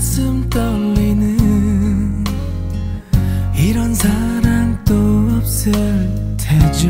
가슴 떨리는 이런 사랑 또 없을 테죠